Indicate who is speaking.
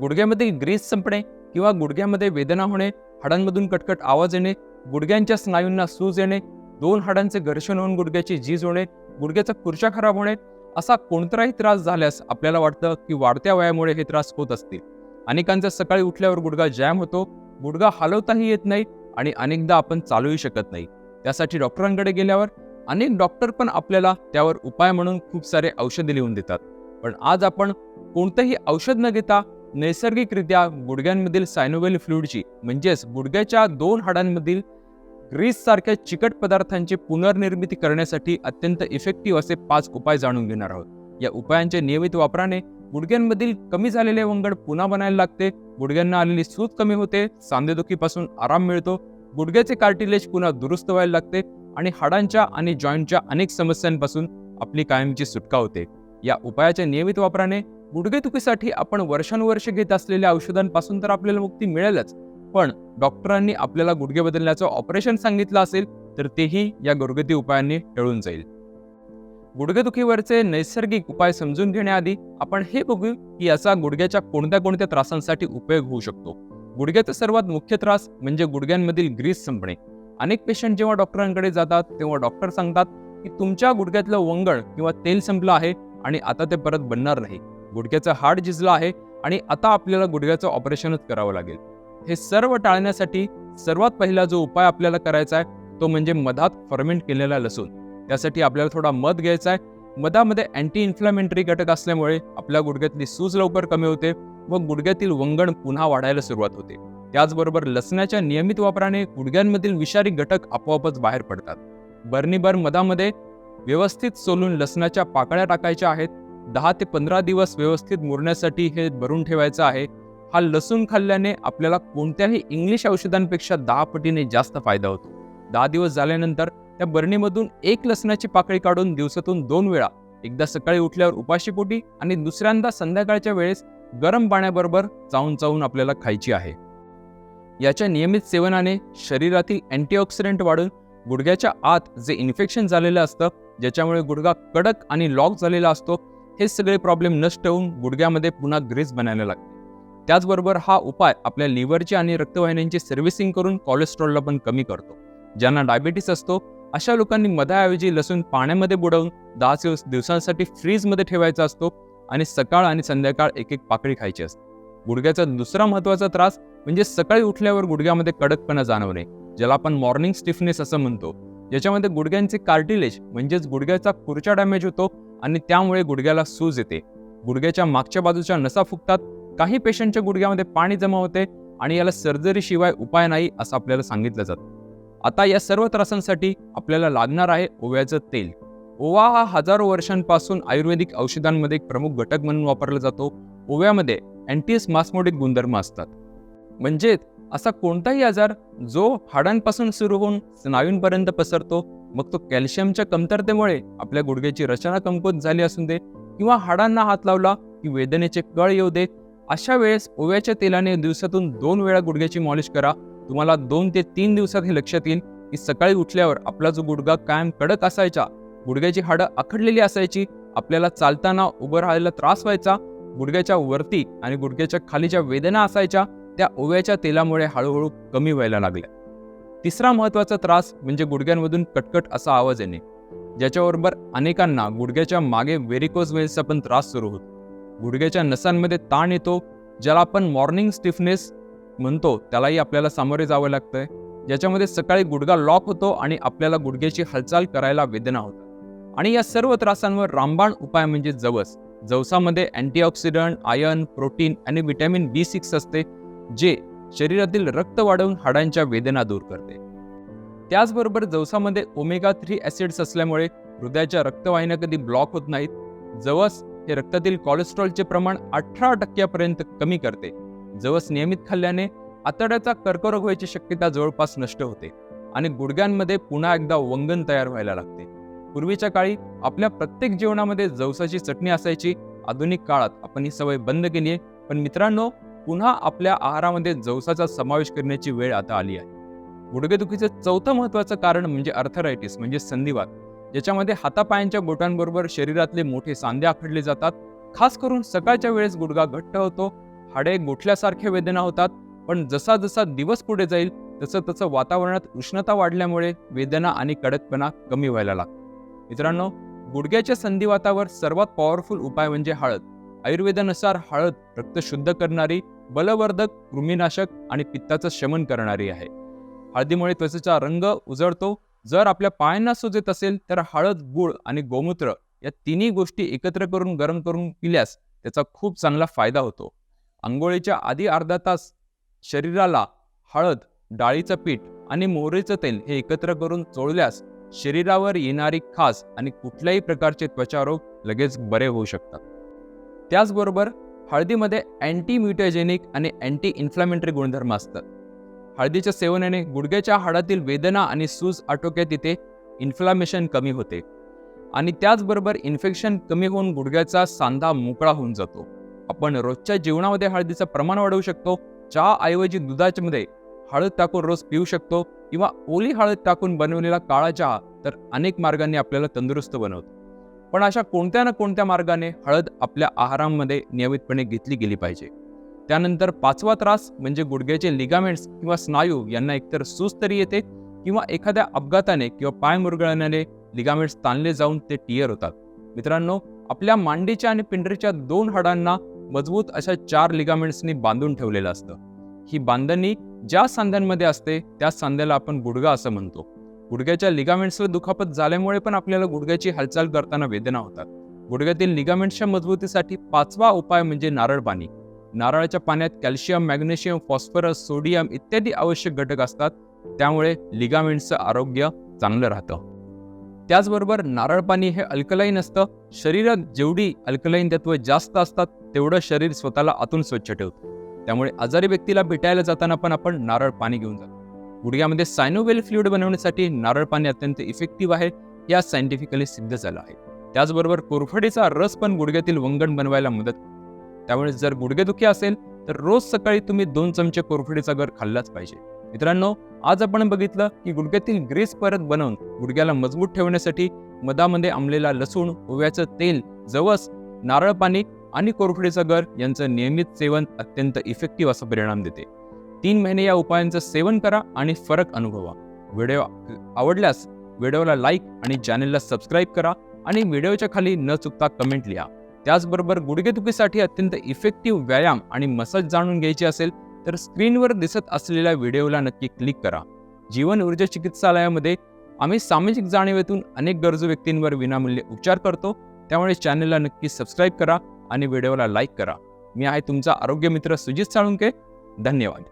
Speaker 1: गुडघ्यामधील Greece संपणे किंवा गुडघ्यामध्ये वेदना होणे हाडांमधून कटकट आवाज येणे गुडघ्यांच्या स्नायूंना सूज येणे दोन हाडांचे घर्षण होऊन गुडघ्याची झीज होणे गुडघ्याचा खुर्चा खराब होणे असा कोणताही त्रास झाल्यास आपल्याला वाटतं की वाढत्या वयामुळे हे त्रास होत असतील. अनेकांचा सकाळी उठल्यावर गुडघा जॅम होतो गुडघा हलवताही येत नाही आणि अनेकदा आपण चालूही शकत नाही. त्यासाठी डॉक्टरांकडे गेल्यावर अनेक डॉक्टर पण आपल्याला त्यावर उपाय म्हणून खूप सारे औषधे लिहून देतात. पण आज आपण कोणतंही औषध न घेता नैसर्गिकरित्या गुडघ्यांमधील सायनोवेल फ्लुइडची म्हणजेच गुडघ्याच्या दोन हाडांमधील ग्रीससारख्या चिकट पदार्थांची पुनर्निर्मिती करण्यासाठी अत्यंत इफेक्टिव्ह असे पाच उपाय जाणून घेणार आहोत. या उपायांच्या नियमित वापराने गुडघ्यांमधील कमी झालेले वंगड पुन्हा बनायला लागते. गुडघ्यांना आलेली सूज कमी होते सांधेदुखीपासून आराम मिळतो गुडघ्याचे कार्टिलेज पुन्हा दुरुस्त व्हायला लागते आणि हाडांच्या आणि जॉईंटच्या अनेक समस्यांपासून आपली कायमची सुटका होते. या उपायाच्या नियमित वापराने गुडघेदुखीसाठी आपण वर्षानुवर्ष घेत असलेल्या औषधांपासून तर आपल्याला मुक्ती मिळेलच. पण डॉक्टरांनी आपल्याला गुडघे बदलण्याचं ऑपरेशन सांगितलं असेल तर तेही या घरगुती उपायांनी टळून जाईल. गुडघेदुखीवरचे नैसर्गिक उपाय समजून घेण्याआधी आपण हे बघू की याचा गुडघ्याच्या कोणत्या कोणत्या त्रासांसाठी उपयोग होऊ शकतो. गुडघ्याचा सर्वात मुख्य त्रास म्हणजे गुडघ्यांमधील ग्रीस संपणे. अनेक पेशंट जेव्हा डॉक्टरांकडे जातात तेव्हा डॉक्टर सांगतात की तुमच्या गुडघ्यातलं वंगण किंवा तेल संपलं आहे आणि आता ते परत बनणार नाही. गुडघ्याचं हाड झिजलं आहे आणि आता आपल्याला गुडघ्याचं ऑपरेशनच करावं लागेल. हे सर्व टाळण्यासाठी सर्वात पहिला जो उपाय आपल्याला करायचा आहे तो म्हणजे मधात फर्मेंट केलेला लसूण. त्यासाठी आपल्याला थोडा मध घ्यायचा आहे. मधामध्ये अँटी इन्फ्लामेंटरी घटक असल्यामुळे आपल्या गुडघ्यातली सूज लवकर कमी होते व गुडघ्यातील वंगण पुन्हा वाढायला सुरुवात होते. त्याचबरोबर लसणाच्या नियमित वापराने गुडघ्यांमधील विषारी घटक आपोआपच बाहेर पडतात. बर्निबर मधामध्ये व्यवस्थित सोलून लसणाच्या पाकळ्या टाकायच्या आहेत. दहा ते पंधरा दिवस व्यवस्थित मुरण्यासाठी हे भरून ठेवायचं आहे. हा लसूण खाल्ल्याने आपल्याला कोणत्याही इंग्लिश औषधांपेक्षा दहा पटीने जास्त फायदा होतो. दहा दिवस झाल्यानंतर त्या बरणीमधून एक लसणाची पाकळी काढून दिवसातून दोन वेळा एकदा सकाळी उठल्यावर उपाशीपोटी आणि दुसऱ्यांदा संध्याकाळच्या वेळेस गरम पाण्याबरोबर चावून चावून आपल्याला खायची आहे. याच्या नियमित सेवनाने शरीरातील अँटीऑक्सिडंट वाढून गुडघ्याच्या आत जे इन्फेक्शन झालेलं असतं ज्याच्यामुळे गुडघा कडक आणि लॉक झालेला असतो हे सगळे प्रॉब्लेम नष्ट होऊन गुडघ्यामध्ये पुन्हा ग्रेस बनायला लागते त्याचबरोबर हा उपाय आपल्या लिव्हरची आणि रक्तवाहिन्यांची सर्व्हिसिंग करून कोलेस्ट्रॉलला पण कमी करतो. ज्यांना डायबिटीस असतो अशा लोकांनी मधाऐवजी लसूण पाण्यामध्ये बुडवून दहा दिवस दिवसांसाठी फ्रीजमध्ये ठेवायचा असतो आणि सकाळ आणि संध्याकाळ एक एक पाकळी खायची असते. गुडघ्याचा दुसरा महत्त्वाचा त्रास म्हणजे सकाळी उठल्यावर गुडघ्यामध्ये कडकपणा जाणवणे ज्याला आपण मॉर्निंग स्टिफनेस असं म्हणतो. ज्याच्यामध्ये गुडघ्यांचे कार्टिलेज म्हणजेच गुडघ्याचा खुर्चा डॅमेज होतो आणि त्यामुळे गुडघ्याला सूज येते. गुडघ्याच्या मागच्या बाजूच्या नसा फुगतात काही पेशंटच्या गुडघ्यामध्ये पाणी जमा होते आणि याला सर्जरीशिवाय उपाय नाही असं आपल्याला सांगितलं जातं. आता या सर्व त्रासांसाठी आपल्याला लागणार आहे ओव्याचं तेल. ओवा हा हजारो वर्षांपासून आयुर्वेदिक औषधांमध्ये एक प्रमुख घटक म्हणून वापरला जातो. ओव्यामध्ये अँटीस्मास्मोडिक गुणधर्म असतात. म्हणजे असा कोणताही आजार जो हाडांपासून सुरू होऊन स्नायूंपर्यंत पसरतो मग तो कॅल्शियमच्या कमतरतेमुळे आपल्या गुडघ्याची रचना कमकुवत झाली असून दे किंवा हाडांना हात लावला की वेदनेचे कळ येऊ दे अशा वेळेस ओव्याच्या तेलाने दिवसातून दोन वेळा गुडघ्याची मॉलिश करा. तुम्हाला दोन ते तीन दिवसात हे लक्षात येईल की सकाळी उठल्यावर आपला जो गुडघा कायम कडक असायचा गुडघ्याची हाडं आखडलेली असायची आपल्याला चालताना उभं राहायला त्रास व्हायचा गुडघ्याच्या वरती आणि गुडघ्याच्या खालीच्या वेदना असायच्या त्या ओव्याच्या तेलामुळे हळूहळू कमी व्हायला लागल्या. तिसरा महत्त्वाचा त्रास म्हणजे गुडघ्यांमधून कटकट असा आवाज येणे ज्याच्याबरोबर अनेकांना गुडघ्याच्या मागे व्हेरिकोज वेल्सचा पण त्रास सुरू होतो. गुडघ्याच्या नसांमध्ये ताण येतो ज्याला आपण मॉर्निंग स्टिफनेस म्हणतो त्यालाही आपल्याला सामोरे जावं लागतंय. ज्याच्यामध्ये सकाळी गुडघा लॉक होतो आणि आपल्याला गुडघ्याची हालचाल करायला वेदना होतात. आणि या सर्व त्रासांवर रामबाण उपाय म्हणजे जवस. जवसामध्ये अँटीऑक्सिडंट आयर्न प्रोटीन आणि व्हिटॅमिन बी सिक्स असते. जे शरीरातील रक्त वाढवून हाडांच्या वेदना दूर करते. त्याचबरोबर जवसामध्ये ओमेगा थ्री ॲसिड्स असल्यामुळे हृदयाच्या रक्तवाहिन्या कधी ब्लॉक होत नाहीत. जवस हे रक्तातील कोलेस्ट्रॉलचे प्रमाण अठरा टक्क्यापर्यंत कमी करते. जवस नियमित खाल्ल्याने आतड्याचा कर्करोग व्हायची शक्यता जवळपास नष्ट होते आणि गुडघ्यांमध्ये पुन्हा एकदा वंगण तयार व्हायला लागते. पूर्वीच्या काळी आपल्या प्रत्येक जेवणामध्ये जवसाची चटणी असायची. आधुनिक काळात आपण ही सवय बंद केली आहे. पण मित्रांनो पुन्हा आपल्या आहारामध्ये जवसाचा समावेश करण्याची वेळ आता आली आहे. गुडघेदुखीचं चौथं महत्वाचं कारण म्हणजे अर्थरायटिस म्हणजे संधिवात ज्याच्यामध्ये हातापायांच्या बोटांबरोबर शरीरातले मोठे सांधे आखडले जातात. खास करून सकाळच्या वेळेस गुडघा घट्ट होतो हाडे गोठल्यासारख्या वेदना होतात पण जसा जसा दिवस पुढे जाईल तसं तसं वातावरणात उष्णता वाढल्यामुळे वेदना आणि कडकपणा कमी व्हायला लागतो मित्रांनो गुडघ्याच्या संधिवातावर सर्वात पॉवरफुल उपाय म्हणजे हळद. आयुर्वेदानुसार हळद रक्त शुद्ध करणारी बलवर्धक कृमीनाशक आणि पित्ताचं शमन करणारी आहे. हळदीमुळे त्वचेचा रंग उजळतो. जर आपल्या पायांना सुजत असेल तर हळद गुळ आणि गोमूत्र या तिन्ही गोष्टी एकत्र करून गरम करून पिल्यास त्याचा खूप चांगला फायदा होतो. आंघोळीच्या आधी अर्धा तास शरीराला हळद डाळीचं पीठ आणि मोहरीचं तेल हे एकत्र करून चोळल्यास शरीरावर येणारी खास आणि कुठल्याही प्रकारचे त्वचारोग लगेच बरे होऊ शकतात. त्याचबरोबर हळदीमध्ये अँटी आणि अँटी इन्फ्लॅमेटरी गुणधर्म असतात हळदीच्या सेवनाने गुडघ्याच्या हाडातील वेदना आणि सूज आटोक्यात येते इन्फ्लामेशन कमी होते. आणि त्याचबरोबर इन्फेक्शन कमी होऊन गुडघ्याचा सांधा मोकळा होऊन जातो. आपण रोजच्या जीवनामध्ये हळदीचं प्रमाण वाढवू शकतो. चहा ऐवजी दुधाच्यामध्ये हळद टाकून रोज पिऊ शकतो किंवा ओली हळद टाकून बनवलेला काळा चहा तर अनेक मार्गांनी आपल्याला तंदुरुस्त बनवतो. पण अशा कोणत्या ना कोणत्या मार्गाने हळद आपल्या आहारामध्ये नियमितपणे घेतली गेली पाहिजे? त्यानंतर पाचवा त्रास म्हणजे गुडघ्याचे लिगामेंट्स किंवा स्नायू यांना एकतर सुस्त तरी येते किंवा एखाद्या अपघाताने किंवा पाय मुरगळण्याने लिगामेंट्स ताणले जाऊन ते टियर होतात. मित्रांनो आपल्या मांडीच्या आणि पिंडरीच्या दोन हाडांना मजबूत अशा चार लिगामेंट्सनी बांधून ठेवलेलं असतं. ही बांधणी ज्या सांध्यांमध्ये असते त्या सांध्याला आपण गुडघा असं म्हणतो. गुडघ्याच्या लिगामेंट्सवर दुखापत झाल्यामुळे पण आपल्याला गुडघ्याची हालचाल करताना वेदना होतात. गुडघ्यातील लिगामेंट्सच्या मजबूतीसाठी पाचवा उपाय म्हणजे नारळ पाणी नारळाच्या पाण्यात कॅल्शियम मॅग्नेशियम फॉस्फरस सोडियम इत्यादी आवश्यक घटक असतात. त्यामुळे लिगामेंट्सचं आरोग्य चांगलं राहतं. त्याचबरोबर नारळ पाणी हे अल्कलाईन असतं. शरीरात जेवढी अल्कलाईन तत्व जास्त असतात तेवढं शरीर स्वतःला आतून स्वच्छ ठेवतं. त्यामुळे आजारी व्यक्तीला भेटायला जाताना पण आपण नारळ पाणी घेऊन जातो. गुडघ्यामध्ये सायनोवेल फ्लुइड बनवण्यासाठी नारळ पाणी अत्यंत इफेक्टिव्ह आहे या सायंटिफिकली सिद्ध झालं आहे. त्याचबरोबर कोरफडीचा रस पण गुडघ्यातील वंगण बनवायला मदत त्यामुळे जर गुडघेदुखी असेल तर रोज सकाळी तुम्ही दोन चमचे कोरफडीचा गर खाल्लाच पाहिजे. मित्रांनो आज आपण बघितलं की गुडघ्यातील ग्रेस परत बनवून गुडघ्याला मजबूत ठेवण्यासाठी मधामध्ये आंबलेला लसूण ओव्याचं तेल जवस नारळ पाणी आणि कोरफडीचा गर यांचं नियमित सेवन अत्यंत इफेक्टिव्ह असा परिणाम देते. तीन महिने या उपायांचं सेवन करा आणि फरक अनुभवा. व्हिडिओ आवडल्यास व्हिडिओला लाईक आणि चॅनेलला सबस्क्राईब करा आणि व्हिडिओच्या खाली न चुकता कमेंट लिहा. त्याचबरोबर गुडघेदुखीसाठी अत्यंत इफेक्टिव्ह व्यायाम आणि मसाज जाणून घ्यायची असेल तर स्क्रीनवर दिसत असलेल्या व्हिडिओला नक्की क्लिक करा. जीवन ऊर्जा चिकित्सालयामध्ये आम्ही सामाजिक जाणीवेतून अनेक गरजू व्यक्तींवर विनामूल्य उपचार करतो त्यामुळे चॅनलला नक्की सबस्क्राईब करा आणि व्हिडिओला लाईक करा. मी आहे तुमचा आरोग्य मित्र सुजित साळुंके. धन्यवाद.